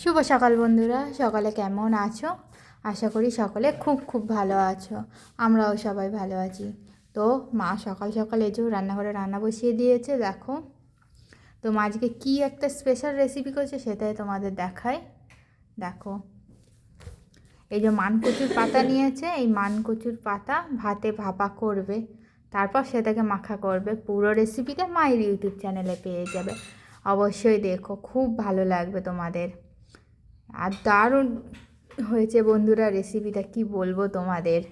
শুভ সকাল বন্ধুরা, সকালে কেমন আছো? আশা করি সকলে খুব খুব ভালো আছো, আমরাও সবাই ভালো আছি। তো মা সকাল সকাল এজো রান্নাঘরে রান্না বসিয়ে দিয়েছে, দেখো। তো মা আজকে কী একটা স্পেশাল রেসিপি করছে সেটাই তোমাদের দেখায় দেখো। এই যে মানকচুর পাতা নিয়েছে, এই মানকচুর পাতা ভাতে ভাপা করবে, তারপর সেটাকে মাখা করবে। পুরো রেসিপিটা মায়ের ইউটিউব চ্যানেলে পেয়ে যাবে। অবশ্যই দেখো, খুব ভালো লাগবে তোমাদের। আর দারুণ হয়েছে বন্ধুরা রেসিপিটা কি বলব তোমাদের?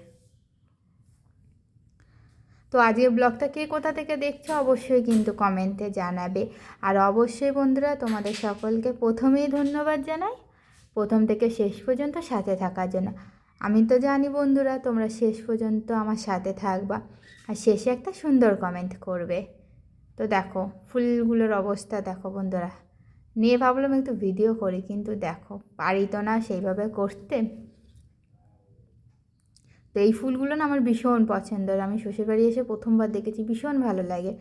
তো আজকের ব্লগটা কে কোথা থেকে দেখছ অবশ্যই কিন্তু কমেন্টে জানাবে। আর অবশ্যই বন্ধুরা তোমাদের সকলকে প্রথমেই ধন্যবাদ জানাই। প্রথম থেকে শেষ পর্যন্ত সাথে থাকার জন্য। আমি তো জানি বন্ধুরা তোমরা শেষ পর্যন্ত আমার সাথে থাকবা আর শেষে একটা সুন্দর কমেন্ট করবে। তো দেখো ফুলগুলোর অবস্থা দেখো বন্ধুরা। নিয়ে ভাবলাম একটু ভিডিও করি, কিন্তু দেখো, পারি তো না সেইভাবে করতে। তো এই ফুলগুলো না আমার ভীষণ পছন্দের। আমি শ্বশুরবাড়ি এসে প্রথমবার দেখেছি, ভীষণ ভালো লাগে।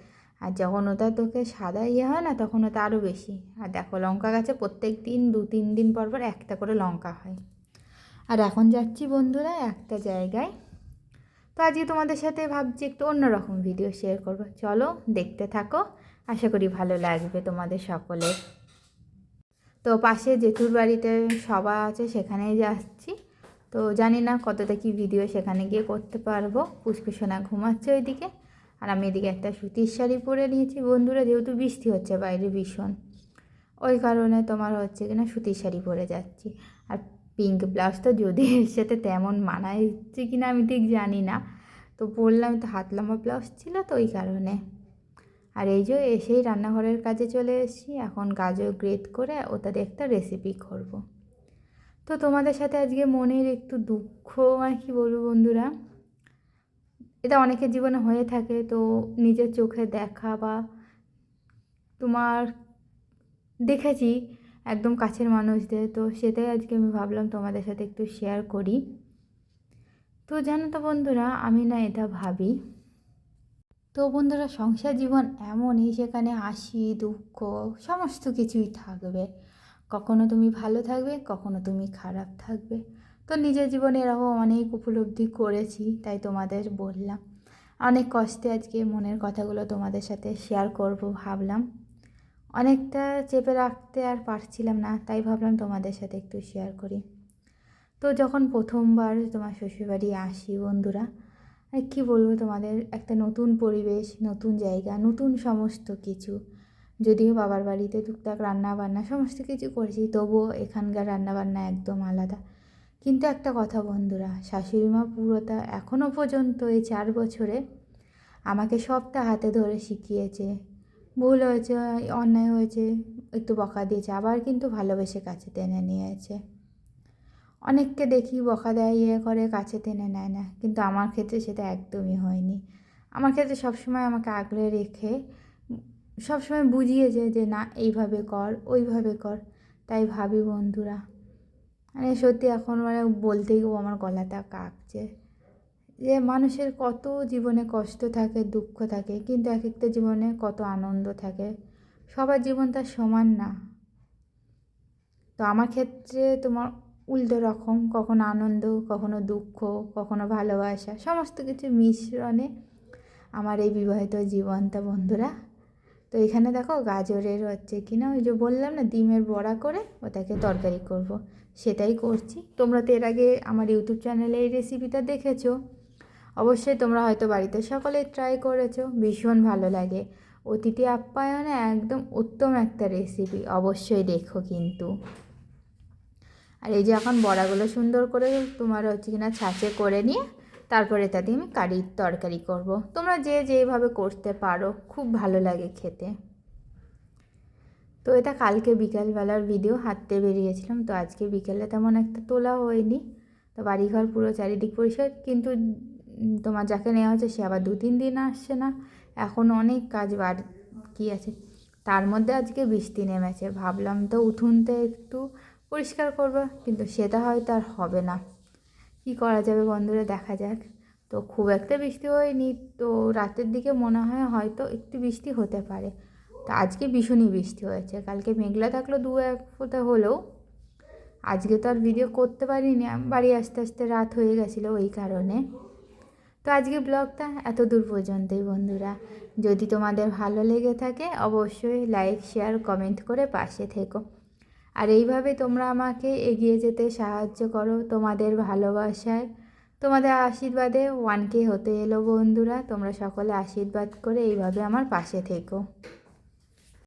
আর যখন ওটা তোকে সাদা ইয়ে হয় না, তখন ওটা আরও বেশি। আর দেখো, লঙ্কা গাছে প্রত্যেক দিন, দু তিন দিন পর পর একটা করে লঙ্কা হয়। আর এখন যাচ্ছি বন্ধুরা একটা জায়গায়। তো আজকে তোমাদের সাথে ভাবছি একটু অন্যরকম ভিডিও শেয়ার করব। চলো, দেখতে থাকো। আশা করি ভালো লাগবে তোমাদের সকলের। তো পাশে জেঠুর বাড়িতে সভা আছে, সেখানেই যাচ্ছি। তো জানি না কতটা কি ভিডিও সেখানে গিয়ে করতে পারব। পুষ্কুসোনা ঘুমাচ্ছে ওইদিকে। আর আমি এদিকে একটা সুতির শাড়ি পরে নিয়েছি। বন্ধুরা, যেহেতু বৃষ্টি হচ্ছে, বাইরে ভীষণ। ওই কারণে তোমার হচ্ছে কিনা সুতির শাড়ি পরে যাচ্ছি। আর পিঙ্ক ব্লাউজ তো যদি এর সাথে তেমন মানায় হচ্ছে কিনা আমি ঠিক জানি না। তো বললাম, তো হাত লম্বা ব্লাউজ ছিল তো ওই কারণে। আর এই যে এসেই রান্নাঘরের কাজে চলে এসেছি, এখন গাজর গ্রেট করে ওটাতে একটা রেসিপি করব। তো তোমাদের সাথে আজকে মনের একটু দুঃখ আর কি বলব বন্ধুরা এটা অনেকের জীবনে হয়ে থাকে, তো নিজের চোখে দেখা বা তোমার দেখেছি একদম কাছের মানুষদের, তো সেটাই আজকে আমি ভাবলাম তোমাদের সাথে একটু শেয়ার করি তো জানো তো বন্ধুরা, আমি না এটা ভাবি তো বন্ধুরা, সংসার জীবন এমনই, সেখানে হাসি, দুঃখ, সমস্ত কিছুই থাকবে। কখনো তুমি ভালো থাকবে, কখনো তুমি খারাপ থাকবে। তো নিজের জীবনে এরকম অনেক উপলব্ধি করেছি, তাই তোমাদের বললাম। অনেক কষ্টে আজকে মনের কথাগুলো তোমাদের সাথে শেয়ার করব ভাবলাম। অনেকটা চেপে রাখতে আর পারছিলাম না, তাই ভাবলাম তোমাদের সাথে একটু শেয়ার করি। তো যখন প্রথমবার তোমার শ্বশুরবাড়ি আসি বন্ধুরা কী বলব তোমাদের, একটা নতুন পরিবেশ, নতুন জায়গা, নতুন সমস্ত কিছু। যদিও বাবার বাড়িতে টুকটাক রান্না বান্না সমস্ত কিছু করেছি, তবুও এখানকার রান্নাবান্না একদম আলাদা। কিন্তু একটা কথা বন্ধুরা, শাশুড়ি মা পুরোটা এখনও পর্যন্ত এই চার বছরে আমাকে সবটা হাতে ধরে শিখিয়েছে। ভুল হয়েছে, অন্যায় হয়েছে, একটু বকা দিয়েছে, আবার কিন্তু ভালোবেসে কাছে টেনে নিয়েছে। অনেককে দেখি বকা দেয় ইয়ে করে, কাছে টেনে নেয় না। কিন্তু আমার ক্ষেত্রে সেটা একদমই হয়নি। আমার ক্ষেত্রে সবসময় আমাকে আগলে রেখে, সবসময় বুঝিয়েছে যে না, এইভাবে কর, ওইভাবে কর। তাই ভাবি বন্ধুরা। মানে সত্যি এখন মানে বলতে বলতেই আমার গলাটা কাঁপছে। যে মানুষের কত জীবনে কষ্ট থাকে, দুঃখ থাকে, কিন্তু এক একটা জীবনে কত আনন্দ থাকে। সবার জীবন তার সমান না। তো আমার ক্ষেত্রে তোমার উল্টো রকম, কখনো আনন্দ, কখনো দুঃখ, কখনো ভালোবাসা, সমস্ত কিছু মিশ্রণে আমার এই বিবাহিত জীবনটা, বন্ধুরা। তো এখানে দেখো গাজরের হচ্ছে কিনা, ওই যে বললাম না, ডিমের বড়া করে ওটাকে তরকারি করব। সেটাই করছি। তোমরা তো এর আগে আমার ইউটিউব চ্যানেলে এই রেসিপিটা দেখেছ। অবশ্যই তোমরা হয়তো বাড়িতে সকলে ট্রাই করেছ। ভীষণ ভালো লাগে। অতিথি আপ্যায়নে একদম উত্তম একটা রেসিপি অবশ্যই দেখো কিন্তু। আর এই যে এখন বড়াগুলো সুন্দর করে তোমার হচ্ছে কিনা ছাঁচে করে নিয়ে তারপরে এটা দিয়ে আমি কারির তরকারি করব। তোমরা যে যেভাবে করতে পারো, খুব ভালো লাগে খেতে। তো এটা কালকে বিকালবেলার ভিডিও হাঁটতে বেরিয়েছিলাম, তো আজকে বিকেলে তেমন একটা তোলা হয়নি। তো বাড়িঘর পুরো চারিদিক পরিষ্কার, কিন্তু তোমার যাকে নেওয়া হচ্ছে সে আবার দু তিন দিন আসছে না। এখন অনেক কাজ কী আছে? তার মধ্যে আজকে বৃষ্টি নেমেছে। ভাবলাম তো উঠুনতে একটু পরিষ্কার করব, কিন্তু সেটা হয়তো আর হবে না। কি করা যাবে বন্ধুরা, দেখা যাক। তো খুব একটা বৃষ্টি হয়নি, তো রাতের দিকে মনে হয় হয়তো একটু বৃষ্টি হতে পারে। তো আজকে ভীষণই বৃষ্টি হয়েছে, কালকে মেঘলা থাকল দু এক ফোঁটা হলেও। আজকে তো আর ভিডিও করতে পারিনি, বাড়ি আস্তে আস্তে রাত হয়ে গেছিল ওই কারণে। তো আজকে ব্লগটা এত দূর পর্যন্তই বন্ধুরা। যদি তোমাদের ভালো লেগে থাকে, অবশ্যই লাইক শেয়ার কমেন্ট করে পাশে থেকো। আর এইভাবে তোমরা আমাকে এগিয়ে যেতে সাহায্য করো তোমাদের ভালোবাসায়। তোমাদের আশীর্বাদে ওয়ান কে হতে এলো বন্ধুরা, তোমরা সকলে আশীর্বাদ করে এইভাবে আমার পাশে থেকো।